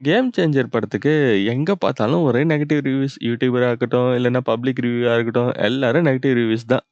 Game changer படத்துக்கு எங்க பார்த்தாலும் ஒரே நெகட்டிவ் ரிவ்யூஸ். யூடியூபரா இருக்கட்டும், இல்லன்னா பப்ளிக் ரிவ்யூவா இருக்கட்டும், எல்லாரும் நெகட்டிவ் ரிவ்யூஸ் தான்.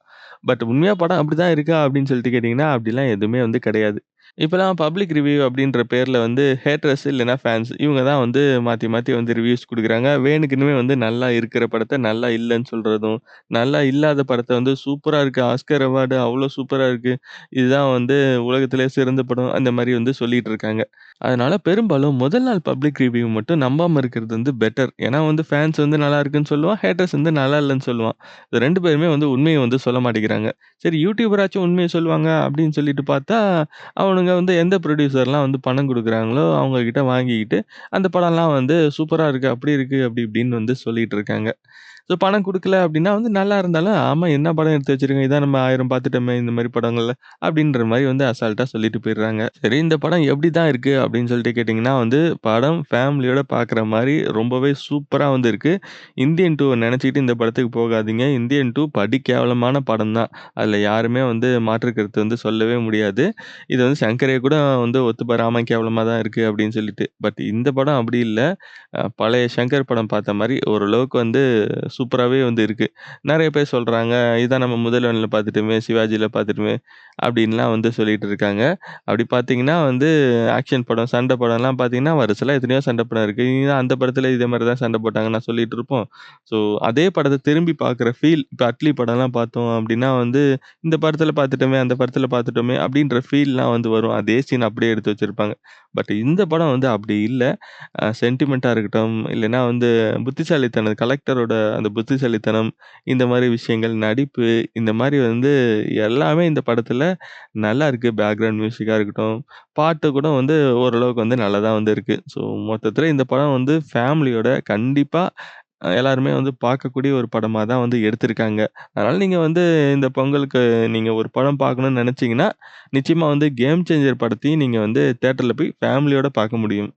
பட் உண்மையாக படம் அப்படி தான் இருக்கா? அப்படின்னு சொல்லிட்டு கேட்டிங்கன்னா அப்படிலாம் எதுவுமே வந்து கிடையாது. இப்போலாம் பப்ளிக் ரிவ்யூ அப்படின்ற பேரில் வந்து ஹேட்டர்ஸ் இல்லைன்னா ஃபேன்ஸ் இவங்க தான் வந்து மாற்றி மாற்றி வந்து ரிவ்யூஸ் கொடுக்குறாங்க வேணுக்குன்னுமே வந்து நல்லா இருக்கிற படத்தை நல்லா இல்லைன்னு சொல்கிறதும் நல்லா இல்லாத படத்தை வந்து சூப்பராக இருக்குது ஆஸ்கர் அவார்டு அவ்வளோ சூப்பராக இருக்குது இதுதான் வந்து உலகத்திலே சிறந்த படம். அந்த மாதிரி வந்து சொல்லிட்டு இருக்காங்க. அதனால் பெரும்பாலும் முதல் நாள் பப்ளிக் ரிவ்யூ மட்டும் நம்பாமல் இருக்கிறது வந்து பெட்டர். ஏன்னா வந்து ஃபேன்ஸ் வந்து நல்லா இருக்குன்னு சொல்லுவான். ஹேட்டர்ஸ் வந்து நல்லா இல்லைன்னு சொல்லுவான். இது ரெண்டு பேருமே வந்து உண்மையை வந்து சொல்ல மாட்டேங்கிறாங்க. சரி யூடியூபராச்சும் உண்மையை சொல்லுவாங்க அப்படின்னு சொல்லிட்டு பார்த்தா, அவனுங்க வந்து எந்த ப்ரொடியூசர்லாம் வந்து பணம் கொடுக்குறாங்களோ அவங்க கிட்ட வாங்கிக்கிட்டு, அந்த படம்லாம் வந்து சூப்பராக இருக்கு, அப்படி இருக்கு, அப்படி இப்படின்னு வந்து சொல்லிட்டு இருக்காங்க. ஸோ பணம் கொடுக்கல அப்படின்னா வந்து நல்லா இருந்தாலும், ஆமாம் என்ன படம் எடுத்து வச்சிருக்கோம் இதான் நம்ம ஆயிரம் பார்த்துட்டோமே இந்த மாதிரி படங்கள்ல. அப்படின்ற மாதிரி வந்து அசால்ட்டாக சொல்லிட்டு போயிடுறாங்க. சரி இந்த படம் எப்படி தான் இருக்குது அப்படின்னு சொல்லிட்டு கேட்டிங்கன்னா வந்து, படம் ஃபேமிலியோட பார்க்குற மாதிரி ரொம்பவே சூப்பராக வந்து இருக்குது இந்தியன் டூ நினச்சிக்கிட்டு இந்த படத்துக்கு போகாதீங்க. இந்தியன் டூ படி கேவலமான படம் தான். அதில் யாருமே வந்து மாற்று கருத்து வந்து சொல்லவே முடியாது. இது வந்து சங்கரே கூட வந்து ஒத்துப்பா ஆமா கேவலமாக தான் இருக்குது அப்படின்னு சொல்லிட்டு. பட் இந்த படம் அப்படி இல்லை பழைய சங்கர் படம் பார்த்த மாதிரி ஓரளவுக்கு வந்து சூப்பராகவே வந்து இருக்குது நிறைய பேர் சொல்கிறாங்க இதான் நம்ம முதல்வனில் பார்த்துட்டுமே சிவாஜியில் பார்த்துட்டுமே அப்படின்லாம் வந்து சொல்லிகிட்டு இருக்காங்க. அப்படி பார்த்தீங்கன்னா வந்து ஆக்ஷன் படம், சண்டை படம்லாம் பார்த்தீங்கன்னா, வருசலா எத்தனையோ சண்டை படம் இருக்குது அந்த படத்தில் இதே மாதிரி தான் சண்டை போட்டாங்கன்னு நான் சொல்லிட்டு இருப்போம். ஸோ அதே படத்தை திரும்பி பார்க்குற ஃபீல் இப்போ அட்லி படம்லாம் பார்த்தோம் அப்படின்னா வந்து, இந்த படத்தில் பார்த்துட்டோமே, அந்த படத்தில் பார்த்துட்டோமே அப்படின்ற ஃபீல்லாம் வந்து வரும். அதே சீன் அப்படியே எடுத்து வச்சுருப்பாங்க பட் இந்த படம் வந்து அப்படி இல்லை சென்டிமெண்ட்டாக இருக்கட்டும், இல்லைன்னா வந்து புத்திசாலித்தனது கலெக்டரோட அந்த புத்திசாலித்தனம், இந்த மாதிரி விஷயங்கள், நடிப்பு இந்த மாதிரி வந்து எல்லாமே இந்த படத்துல நல்லா இருக்குது பேக்கிரவுண்ட் மியூசிக்கா இருக்கட்டும், பாட்டு கூட வந்து ஓரளவுக்கு வந்து நல்லா தான் வந்து இருக்கு. ஸோ மொத்தத்துல இந்த படம் வந்து ஃபேமிலியோட கண்டிப்பா அ எல்லாருமே வந்து பார்க்கக்கூடிய ஒரு படமா தான் வந்து எடுத்திருக்காங்க. அதனால நீங்க வந்து இந்த பொங்கலுக்கு நீங்க ஒரு படம் பார்க்கணும்னு நெனச்சீங்கன்னா, நிச்சயமா வந்து கேம் சேஞ்சர் படத்தையும் நீங்க வந்து தியேட்டர்ல போய் ஃபேமிலியோட பார்க்க முடியும்.